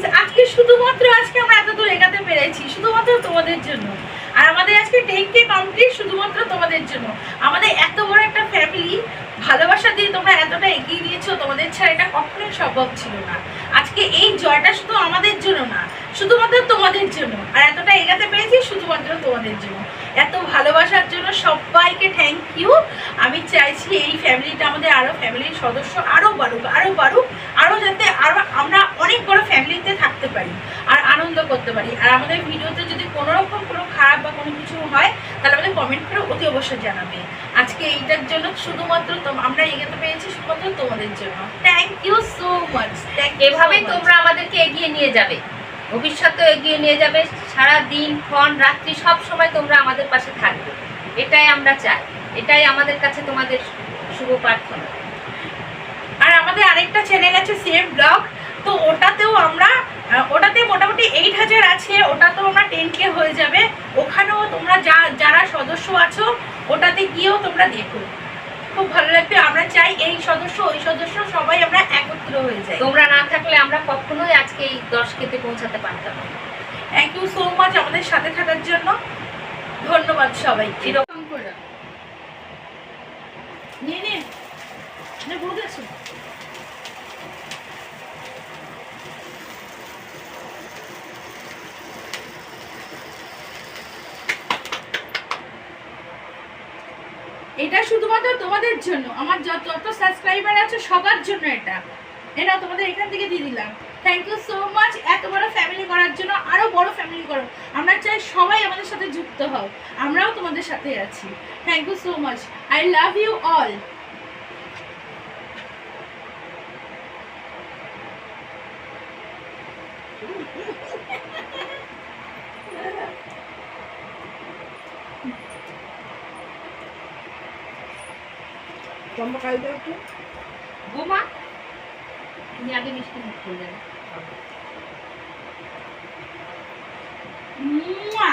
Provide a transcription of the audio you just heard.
Please আজকে শুধুমাত্র আজকে আমরা এত দূর এগাতে পেরেছি, শুধুমাত্র তোমাদের জন্য। আর আমাদের আজকে টেন কে কমপ্লিট শুধুমাত্র তোমাদের জন্য। আমাদের এত বড় একটা ফ্যামিলি ভালোবাসা দিয়ে তোমরা এতটা এগিয়ে দিয়েছ তোমাদের ছাড়া এটা কখনোই সম্ভব ছিল না। আজকে এই জয়টা শুধু আমাদের জন্য না, শুধুমাত্র তোমাদের জন্য। আর এতটা এগাতে পেরেছি শুধুমাত্র তোমাদের জন্য। এত ভালোবাসার জন্য সবাইকে থ্যাংক ইউ আমি চাইছি এই ফ্যামিলিটা আমাদের আরও ফ্যামিলির সদস্য আরও বাড়ুক আরও বাড়ুক আরও যাতে আরও আমরা অনেক বড় ফ্যামিলিতে থাকতে পারি আর আনন্দ করতে পারি। আর আমাদের ভিডিওতে যদি কোনো রকম কোনো খারাপ বা কোনো কিছু হয় তাহলে আমাদের কমেন্ট করে অতি অবশ্যই জানাবে। আজকে এইটার জন্য শুধুমাত্র আমরা এগোতে পেয়েছি শুধুমাত্র তোমাদের জন্য। থ্যাংক ইউ সো মাচ এভাবে তোমরা আমাদেরকে এগিয়ে নিয়ে যাবে। ভবিষ্যতেও এগিয়ে নিয়ে যাবে। সারা দিন ক্ষণ রাত্রি সব সময় তোমরা আমাদের পাশে থাকবে। এটাই আমরা চাই। এটাই আমাদের কাছে তোমাদের শুভ প্রার্থনা। আর আমাদের আরেকটা চ্যানেল আছে সেম ব্লগ তো ওটাতেও আমরা আহ, ওটাতে মোটামুটি এইট হাজার আছে ওটাতেও আমরা টেন কে হয়ে যাবে। ওখানেও তোমরা যা যারা সদস্য আছো ওটাতে গিয়েও তোমরা দেখো। খুব ভালো লাগবে। আমরা চাই এই সদস্য ওই সদস্য সবাই আমরা একত্র হয়ে যাই। তোমরা না থাকলে আমরা কখনোই আজকে এই দশ কেতে পৌঁছাতে পারতাম থ্যাংক ইউ সো মাচ আমাদের সাথে থাকার জন্য। ধন্যবাদ সবাই এরকম করে? নিয়ে নিয়ে। নে, এটা শুধুমাত্র তোমাদের জন্য। আমার যত যত সাবস্ক্রাইবার আছে, সবার জন্য এটা। এটা তোমাদের এখান থেকে দিয়ে দিলাম। থ্যাংক ইউ সো মাচ এত বড় ফ্যামিলি করার জন্য আরও বড় ফ্যামিলি করো। আমরা চাই সবাই আমাদের সাথে যুক্ত হও। আমরাও তোমাদের সাথে আছি। Thank you so much I love you all Champa খাই দাও একটু। বোমা তুমি আগে মিষ্টি মুখ করলে মুয়া!